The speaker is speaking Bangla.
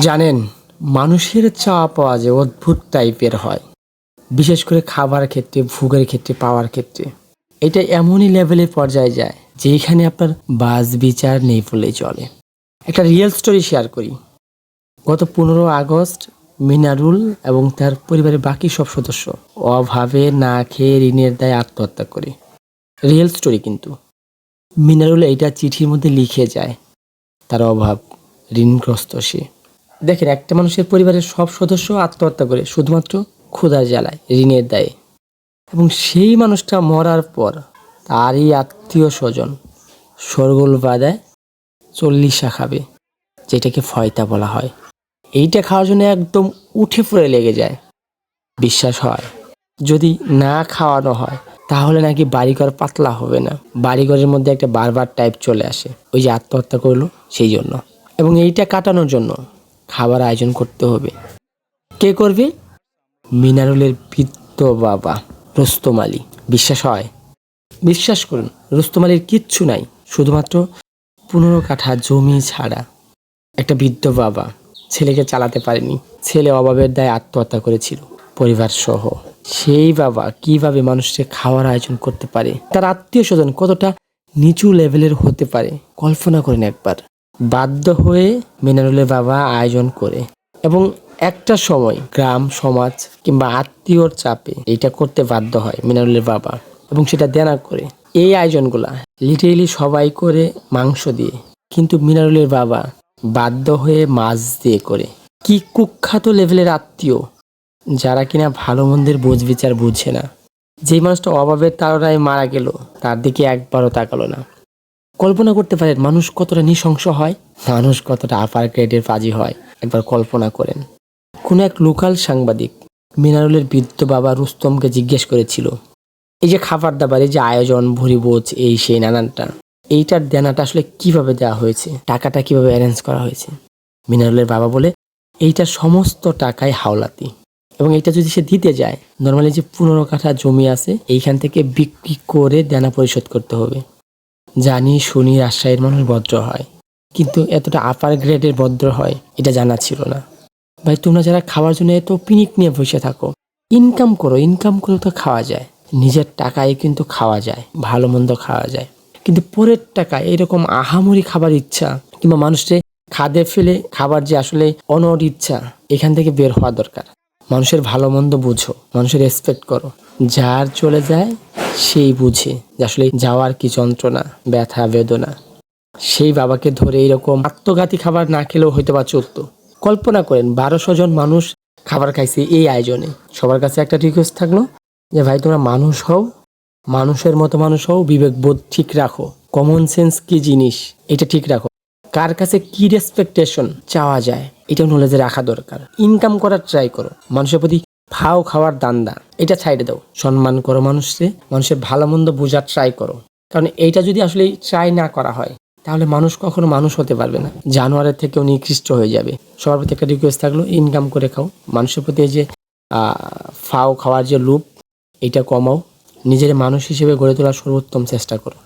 জানেন, মানুষের চাওয়া পাওয়া যে অদ্ভুত টাইপের হয়। বিশেষ করে খাবার ক্ষেত্রে, ভোগের ক্ষেত্রে, পাওয়ার ক্ষেত্রে। এটা এমনই লেভেলের পর্যায়ে যায়, যেখানে আপনার বাস বিচার নেই বললেই চলে। একটা রিয়েল স্টোরি শেয়ার করি। গত পনেরো আগস্ট, মিনারুল এবং তার পরিবারের বাকি সব সদস্য অভাবে না খেয়ে ঋণের দায়ে আত্মহত্যা করে। রিয়েল স্টোরি কিন্তু। মিনারুল এইটা চিঠির মধ্যে লিখে যায়, তার অভাব, ঋণগ্রস্ত সে। দেখেন, একটা মানুষের পরিবারের সব সদস্য আত্মহত্যা করে শুধুমাত্র ক্ষুধার জ্বালায়, ঋণের দায়ে। এবং সেই মানুষটা মরার পর তারই আত্মীয় স্বজন সরগোল বাদায় চল্লিশা খাবে, যেটাকে ফয়তা বলা হয়। এইটা খাওয়ার জন্য একদম উঠে পড়ে লেগে যায়। বিশ্বাস হয়, যদি না খাওয়ানো হয়, তাহলে নাকি বাড়িঘর পাতলা হবে না। বাড়িঘরের মধ্যে একটা বারবার টাইপ চলে আসে, ওই যে আত্মহত্যা করল সেই জন্য। এবং এইটা কাটানোর জন্য খাবার আয়োজন করতে হবে। কে করবে? মিনারুলের বৃত্ত বাবা রুস্তম আলী বিশ্বাস হয়? বিশ্বাস করুন রুস্তম আলীর কিচ্ছু নাই, শুধুমাত্র পনেরো কাঠা জমি ছাড়া। একটা বৃদ্ধ বাবা, ছেলেকে চালাতে পারেনি। ছেলে অভাবের দায়ে আত্মহত্যা করেছিল পরিবার সহ সেই বাবা কীভাবে মানুষকে খাওয়ার আয়োজন করতে পারে? তার আত্মীয় স্বজন কতটা নিচু লেভেলের হতে পারে? কল্পনা করেন একবার। বাধ্য হয়ে মিনারুলের বাবা আয়োজন করে। এবং একটা সময় গ্রাম, সমাজ কিংবা আত্মীয়র চাপে এটা করতে বাধ্য হয় মিনারুলের বাবা এবং সেটা দেনা করে। এই আয়োজনগুলা লিটারেলি সবাই করে মাংস দিয়ে। কিন্তু মিনারুলের বাবা বাধ্য হয়ে মাছ দিয়ে করে। কি কুখ্যাত লেভেলের আত্মীয়, যারা কিনা ভালো মন্দের বোঝ বিচার বুঝছে না। যেই মানুষটা অভাবের তাড়নায় মারা গেল, তার দিকে একবারও তাকালো না। কল্পনা করতে পারেন মানুষ কতটা নৃশংস হয়, মানুষ কতটা আপার গ্রেডের পাজি হয়। একবার কল্পনা করেন। কোনো এক লোকাল সাংবাদিক মিনারুলের বৃদ্ধ বাবা রুস্তমকে জিজ্ঞেস করেছিল, এই যে খাবার দাবার এই যে আয়োজন ভুরিবোজ এই সেই নানানটা, এইটার দেনাটা আসলে কীভাবে দেওয়া হয়েছে? টাকাটা কীভাবে অ্যারেঞ্জ করা হয়েছে? মিনারুলের বাবা বলে এইটার সমস্ত টাকায় হাওলাতি এবং এটা যদি সে দিতে যায় নর্মালি যে পনেরো কাঠা জমি আছে, এইখান থেকে বিক্রি করে দেনা পরিশোধ করতে হবে। জানি শুনি রাজশাহীর মানুষ ভদ্র হয়, কিন্তু এতটা আপার গ্রেডের ভদ্র হয়, এটা জানা ছিল না। ভাই, তোমরা যারা খাওয়ার জন্য এত পিনিক নিয়ে বসে থাকো ইনকাম করো ইনকাম করে তো খাওয়া যায়। নিজের টাকায় কিন্তু খাওয়া যায়, ভালো মন্দ খাওয়া যায়। কিন্তু পরের টাকা এরকম আহামরি খাবার ইচ্ছা, কিংবা মানুষকে খাদে ফেলে খাবার যে আসলে অনর ইচ্ছা, এখান থেকে বের হওয়া দরকার। মানুষের ভালো মন্দ বুঝো, মানুষের রেসপেক্ট করো। যার চলে যায়, সেই বুঝে যে আসলে যাওয়ার কি যন্ত্রণা, ব্যথা, বেদনা। সেই বাবাকে ধরে এরকম আত্মঘাতী খাবার না খেলেও হয়তো বা চলতো। কল্পনা করেন, বারোশো জন মানুষ খাবার খাইছে এই আয়োজনে। সবার কাছে একটা রিকোয়েস্ট থাকল যে, ভাই, তোমরা মানুষ হও, মানুষের মতো মানুষ হও, বিবেকবোধ ঠিক রাখো। কমন সেন্স কি জিনিস? এটা ঠিক রাখো। কার কাছে কি রেসপেকটেশন চাওয়া যায়, এটা নলেজে রাখা দরকার। ইনকাম করার ট্রাই করো। মানুষের প্রতি ফাও খাওয়ার দান্দা। এটা ছাইড়ে দাও। সম্মান করো মানুষকে, মানুষের ভালো মন্দ বোঝার ট্রাই করো। কারণ এইটা যদি আসলে ট্রাই না করা হয়, তাহলে মানুষ কখনো মানুষ হতে পারবে না। জানোয়ারের থেকেও নিকৃষ্ট হয়ে যাবে। সবার প্রতি একটা রিকোয়েস্ট থাকল ইনকাম করে খাও। মানুষের প্রতি যে ফাও খাওয়ার যে লুপ এটা কমাও। নিজের মানুষ হিসেবে গড়ে তোলার সর্বোত্তম চেষ্টা করো।